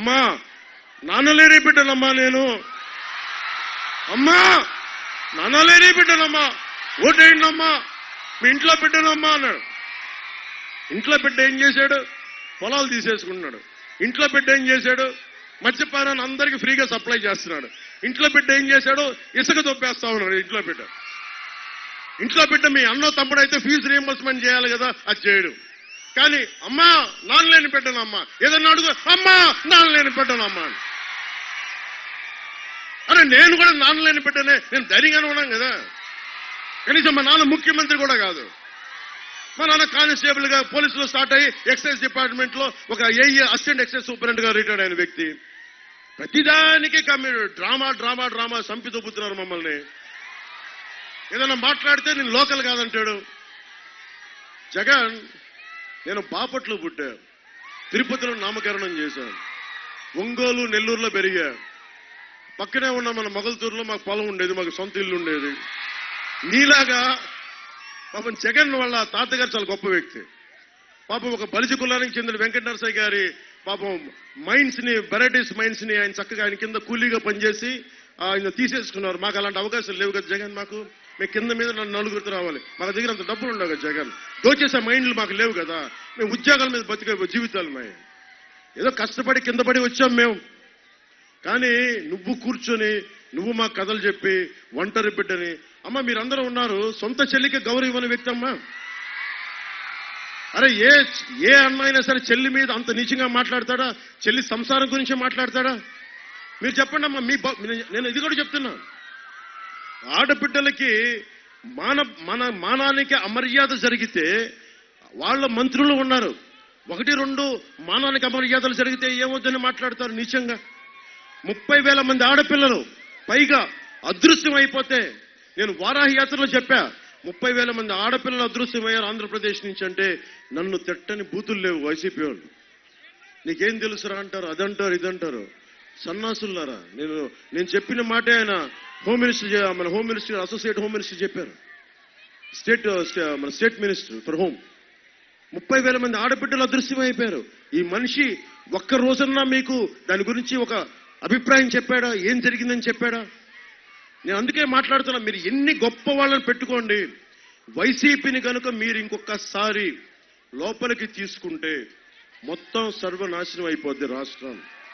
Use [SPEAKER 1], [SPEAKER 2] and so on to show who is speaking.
[SPEAKER 1] అమ్మా నాన్నలేని బిడ్డనమ్మా నేను. అమ్మా నాన్నలేని బిడ్డనమ్మా ఓటేయండమ్మా మీ ఇంట్లో బిడ్డనమ్మా అన్నాడు. ఇంట్లో బిడ్డ ఏం చేశాడు? పొలాలు తీసేసుకుంటున్నాడు. ఇంట్లో బిడ్డ ఏం చేశాడు? మత్స్యపారాన్ని అందరికీ ఫ్రీగా సప్లై చేస్తున్నాడు. ఇంట్లో బిడ్డ ఏం చేశాడు? ఇసుక దొబ్బేస్తా ఉన్నాడు ఇంట్లో బిడ్డ. ఇంట్లో బిడ్డ మీ అన్నో తమ్ముడు అయితే ఫీజు రియంబర్స్మెంట్ చేయాలి కదా అది చేయడు. కానీ అమ్మా నాన్నలేని బిడ్డనమ్మా ఏదన్నా అడుగు అమ్మా నాన్నలేని బిడ్డనమ్మా అమ్మా అరే నేను కూడా నాన్నలేని బిడ్డనే నేను ధైర్యంగానే ఉన్నాను కదా. కనీసం మా నాన్న ముఖ్యమంత్రి కూడా కాదు. మా నాన్న కానిస్టేబుల్గా పోలీసులు స్టార్ట్ అయ్యి ఎక్సైజ్ డిపార్ట్మెంట్లో ఒక ఏఈ అసిస్టెంట్ ఎక్సైజ్ సూపరింటెండెంట్గా రిటైర్డ్ అయిన వ్యక్తి. ప్రతిదానికి కమ్యూని డ్రామా డ్రామా డ్రామా సంపి దొబ్బుతున్నారు మమ్మల్ని. ఏదైనా మాట్లాడితే నేను లోకల్ కాదంటాడు. జగన్ నేను బాపట్లో పుట్టా తిరుపతిలో నామకరణం చేశాను. ఒంగోలు నెల్లూరులో పెరిగా. పక్కనే ఉన్న మన మొగల్తూరులో మాకు పొలం ఉండేది మాకు సొంత ఇల్లు ఉండేది. నీలాగా పాపం జగన్ వాళ్ళ తాతగారు చాలా గొప్ప వ్యక్తి. పాపం ఒక బలిజ కులానికి చెందిన వెంకట నరసయ్య గారి పాపం మైండ్స్ని వెరైటీస్ మైండ్స్ని ఆయన చక్కగా ఆయన కింద కూలీగా పనిచేసి ఆయన తీసేసుకున్నారు. మాకు అలాంటి అవకాశాలు లేవు కదా జగన్ మాకు. మేము కింద మీద నలుగురితో రావాలి. మన దగ్గర అంత డబ్బులు ఉండవు కదా జగన్. దోచేసే మైండ్లు మాకు లేవు కదా. మేము ఉద్యోగాల మీద బతికే జీవితాలు మేము ఏదో కష్టపడి కింద పడి వచ్చాం మేము. కానీ నువ్వు కూర్చొని నువ్వు మా కథలు చెప్పి ఒంటరి బిడ్డని అమ్మ మీరందరూ ఉన్నారు సొంత చెల్లికి గౌరవం ఇవ్వని వ్యక్తి అమ్మా. అరే ఏ ఏ అన్న అయినా సరే చెల్లి మీద అంత నీచంగా మాట్లాడతాడా? చెల్లి సంసారం గురించి మాట్లాడతాడా? మీరు చెప్పండి అమ్మా మీ బ- నేను ఇది కూడా చెప్తున్నా. ఆడబిడ్డలకి మాన మన మానానికి అమర్యాద జరిగితే వాళ్ళ మంత్రులు ఉన్నారు. ఒకటి రెండు మానానికి అమర్యాదలు జరిగితే ఏమొద్దని మాట్లాడతారు నిజంగా? ముప్పై వేల మంది ఆడపిల్లలు పైగా అదృశ్యం అయిపోతే నేను వారాహి యాత్రలో చెప్పా ముప్పై వేల మంది ఆడపిల్లలు అదృశ్యమయ్యారు ఆంధ్రప్రదేశ్ నుంచి అంటే నన్ను తిట్టని బూతులు లేవు వైసీపీ వాళ్ళు. నీకేం తెలుసురా అంటారు? అదంటారు ఇదంటారు. సన్నాసులారా నేను నేను చెప్పిన మాటే ఆయన హోమ్ మినిస్టర్ మన home minister associate home minister చెప్పారు. స్టేట్ స్టే- uh, uh, మన స్టేట్ మినిస్టర్ ఫర్ హోమ్ ముప్పై వేల మంది ఆడబిడ్డలు అదృశ్యం అయిపోయారు. ఈ మనిషి ఒక్క రోజన్నా మీకు దాని గురించి ఒక అభిప్రాయం చెప్పాడా? ఏం జరిగిందని చెప్పాడా? నేను అందుకే మాట్లాడుతున్నా మీరు ఎన్ని గొప్ప వాళ్ళని పెట్టుకోండి. వైసీపీని కనుక మీరు ఇంకొకసారి లోపలికి తీసుకుంటే మొత్తం సర్వనాశనం అయిపోద్ది రాష్ట్రం